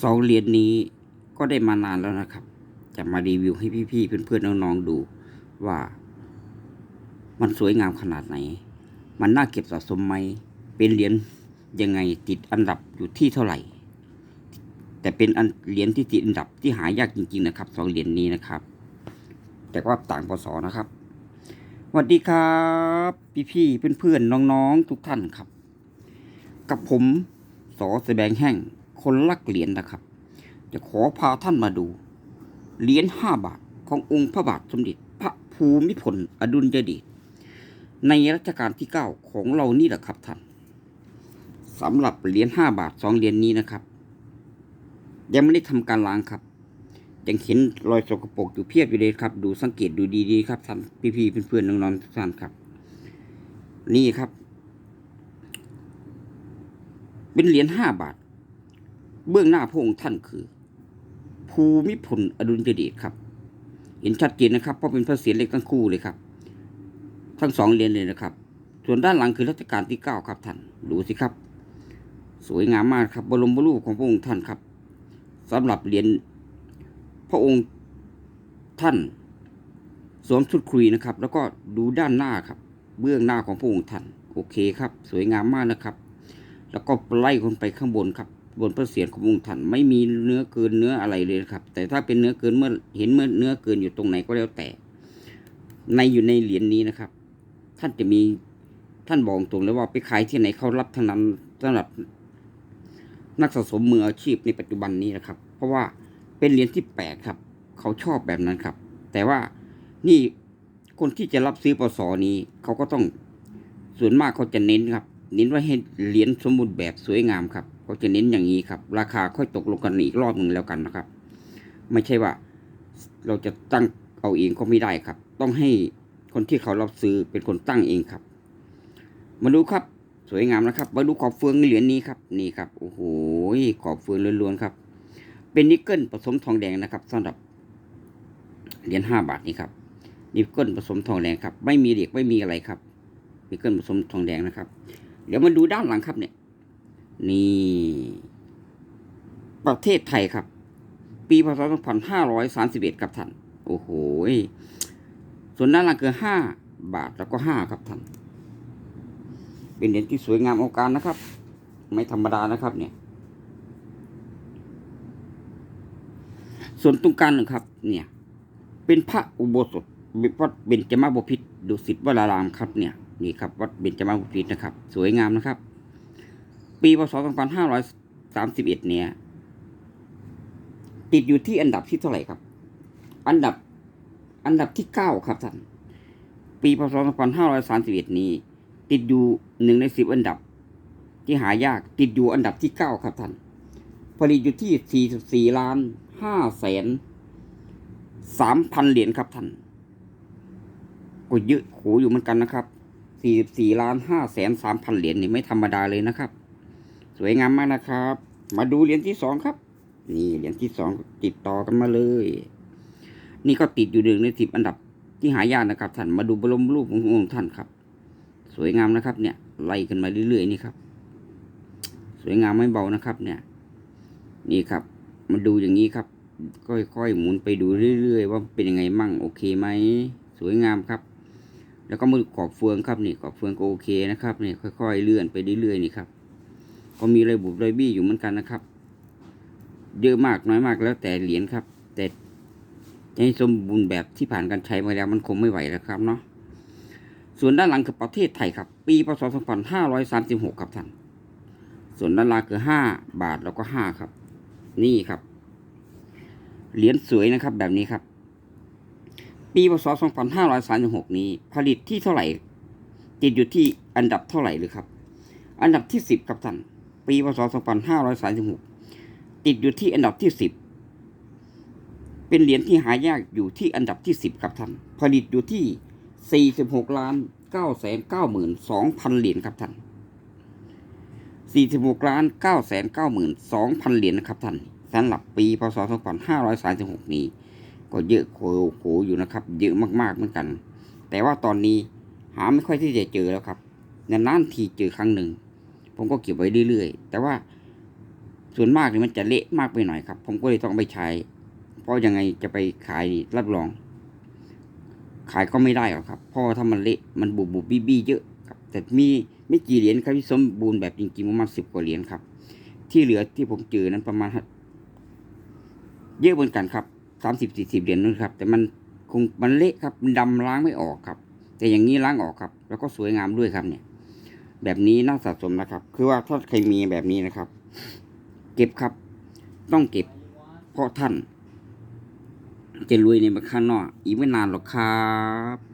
สองเหรียญนี้ก็ได้มานานแล้วนะครับ จะมารีวิวให้พี่ๆเพื่อนๆน้องๆดูว่า มันสวยงามขนาดไหน มันน่าเก็บสะสมไหม เป็นเหรียญยังไงติดอันดับอยู่ที่เท่าไหร่ แต่เป็นอันเหรียญที่ติดอันดับที่หายากจริง ๆ นะครับสองเหรียญนี้นะครับ แต่ว่าต่างพศนะครับสวัสดีครับ พี่ๆเพื่อนๆน้องๆ ทุกท่านครับ กับผมสอแสดงแห้ง คนรักเหรียญนะครับ จะขอพาท่านมาดู เหรียญห้าบาทขององค์พระบาทสมเด็จพระภูมิพลอดุลยเดชในรัชกาลที่เก้าของเรานี่แหละครับท่านสำหรับเหรียญห้าบาทสองเหรียญนี้นะครับ ยังไม่ได้ทำการล้างครับยังเห็นรอยสกปรกอยู่เพียบอยู่เลยครับ ดูสังเกตดูดีๆครับท่านพี่ๆเพื่อนๆน้องๆทุกท่านครับ นี่ครับ เป็นเหรียญห้าบาท เบื้องหน้าพระองค์ท่านคือ ภูมิพลอดุลยเดชครับ เห็นชัดเจนนะครับเพราะเป็นพระเศียรเล็กทั้งคู่เลยครับ ทั้งสองเหรียญเลยนะครับ ส่วนด้านหลังคือรัชกาลที่เก้าครับท่านดูสิครับ สวยงามมากครับบรมรูปของพระองค์ท่านครับสำหรับเหรียญพระองค์ท่านสวมชุดคุยนะครับ แล้วก็ดูด้านหน้าครับ เบื้องหน้าของพระองค์ท่าน โอเคครับ สวยงามมากนะครับ แล้วก็ไล่คนไปข้างบนครับ บนพระเศียรขององค์ท่านไม่มีเนื้อเกินเนื้ออะไรเลยครับ แต่ถ้าเป็นเนื้อเกินเมื่อเห็นเมื่อเนื้อเกินอยู่ตรงไหนก็แล้วแต่ ในอยู่ในเหรียญนี้นะครับ ท่านจะมีท่านบอกตรงเลยว่าไปขายที่ไหนเขารับทั้งนั้นสำหรับนักสะสมมืออาชีพในปัจจุบันนี้นะครับ เพราะว่าเป็นเหรียญที่แปลกครับ เขาชอบแบบนั้นครับ แต่ว่านี่คนที่จะรับซื้อปศนี้เขาก็ต้องส่วนมากเขาจะเน้นครับ เน้นว่าให้เหรียญสมบูรณ์แบบสวยงามครับเขาจะเน้นอย่างนี้ครับ ราคาค่อยตกลงกันอีกรอบหนึ่งแล้วกันนะครับ ไม่ใช่ว่า เราจะตั้งเอาเองก็ไม่ได้ครับ ต้องให้คนที่เขารับซื้อเป็นคนตั้งเองครับ มาดูครับสวยงามนะครับ มาดูขอบเฟืองเหรียญนี้ครับนี่ครับโอ้โหขอบเฟืองล้วนๆครับ เป็นนิกเกิลผสมทองแดงนะครับสำหรับเหรียญห้าบาทนี้ครับนิกเกิลผสมทองแดงครับ ไม่มีเหล็กไม่มีอะไรครับนิกเกิลผสมทองแดงนะครับ เดี๋ยวมาดูด้านหลังครับเนี่ย นี่ ประเทศไทยครับ ปีพศ2531ครับท่าน โอ้โห ส่วนด้านหลังคือห้าบาทแล้วก็ห้าครับท่าน เป็นเหรียญที่สวยงามเอาการนะครับ ไม่ธรรมดานะครับเนี่ย ส่วนตรงกลางหนึ่งครับ เนี่ย เป็นพระอุโบสถวัดเบญจมาบพิตรดุสิตวรารามครับเนี่ย นี่ครับวัดเบญจมาบพิตรนะครับ สวยงามนะครับ ปีพศ2531 เนี่ย ติดอยู่ที่อันดับที่เท่าไหร่ครับ อันดับอันดับที่เก้าครับท่านปีพศ2531 นี้ ติดอยู่หนึ่งในสิบอันดับ ที่หายากติดอยู่อันดับที่เก้าครับท่านผลิตอยู่ที่สี่สิบสี่ล้านห้าแสนสามพันเหรียญครับท่านก็เยอะโหอยู่เหมือนกันนะครับ สี่สี่ล้านห้าแสนสามพันเหรียญนี่ไม่ธรรมดาเลยนะครับ สวยงามมากนะครับ มาดูเหรียญที่สองครับ นี่เหรียญที่สองติดต่อกันมาเลย นี่ก็ติดอยู่หนึ่งในสิบอันดับที่หายากนะครับท่านมาดูบรมรูปขององค์ท่านครับ สวยงามนะครับ เนี่ยไล่ขึ้นมาเรื่อยๆนี่ครับ สวยงามไม่เบานะครับ เนี่ย นี่ครับมาดูอย่างนี้ครับ ค่อยๆหมุนไปดูเรื่อยๆ ว่าเป็นยังไงมั่งโอเคไหมสวยงามครับ แล้วก็มาดูขอบเฟืองครับนี่ขอบเฟืองก็โอเคนะครับนี่ค่อยๆเลื่อนไปเรื่อยๆนี่ครับก็มีรอยบุบรอยบี้อยู่เหมือนกันนะครับ เยอะมากน้อยมากแล้วแต่เหรียญครับ แต่ให้สมบูรณ์แบบที่ผ่านการใช้มาแล้วมันคงไม่ไหวแล้วครับเนาะส่วนด้านหลังคือประเทศไทยครับ ปีพศ2536 ครับท่านส่วนด้านล่างคือ 5 บาทแล้วก็ 5 ครับ นี่ครับ เหรียญสวยนะครับแบบนี้ครับ ปีพศ 2536 นี้ ผลิตที่เท่าไหร่ ติดอยู่ที่อันดับเท่าไหร่หรือครับ อันดับที่ 10 ครับท่าน ปีพศ 2536 ติดอยู่ที่อันดับที่ 10 เป็นเหรียญที่หายากอยู่ที่อันดับที่ 10 ครับท่าน ผลิตอยู่ที่ 46ล้าน9 9 2พันเหรียญครับท่าน46ล้าน9 9 2พันเหรียญนะครับท่านสำหรับปีพศ 2536 นี้ ก็เยอะโขโขอยู่นะครับ เยอะมากๆเหมือนกัน แต่ว่าตอนนี้หาไม่ค่อยที่จะเจอแล้วครับนานๆทีเจอครั้งหนึ่ง ผมก็เก็บไว้เรื่อยๆ แต่ว่าส่วนมากเนี่ยมันจะเละมากไปหน่อยครับ ผมก็เลยต้องไปใช้ เพราะยังไงจะไปขายรับรอง ขายก็ไม่ได้หรอกครับ เพราะถ้ามันเละมันบุบบุบบี้บี้เยอะครับ แต่มีไม่กี่เหรียญครับที่สมบูรณ์แบบจริงๆประมาณสิบกว่าเหรียญครับ ที่เหลือที่ผมเจอนั้นประมาณเยอะเหมือนกันครับ สามสิบสี่สิบเหรียญนู่นครับ แต่มันคงมันเละครับมันดำล้างไม่ออกครับ แต่อย่างนี้ล้างออกครับ แล้วก็สวยงามด้วยครับเนี่ย แบบนี้น่าสะสมนะครับ คือว่าถ้าใครมีแบบนี้นะครับ เก็บครับ ต้องเก็บ เพราะท่าน จะรวยในข้างนอก อีกไม่นานหรอกครับ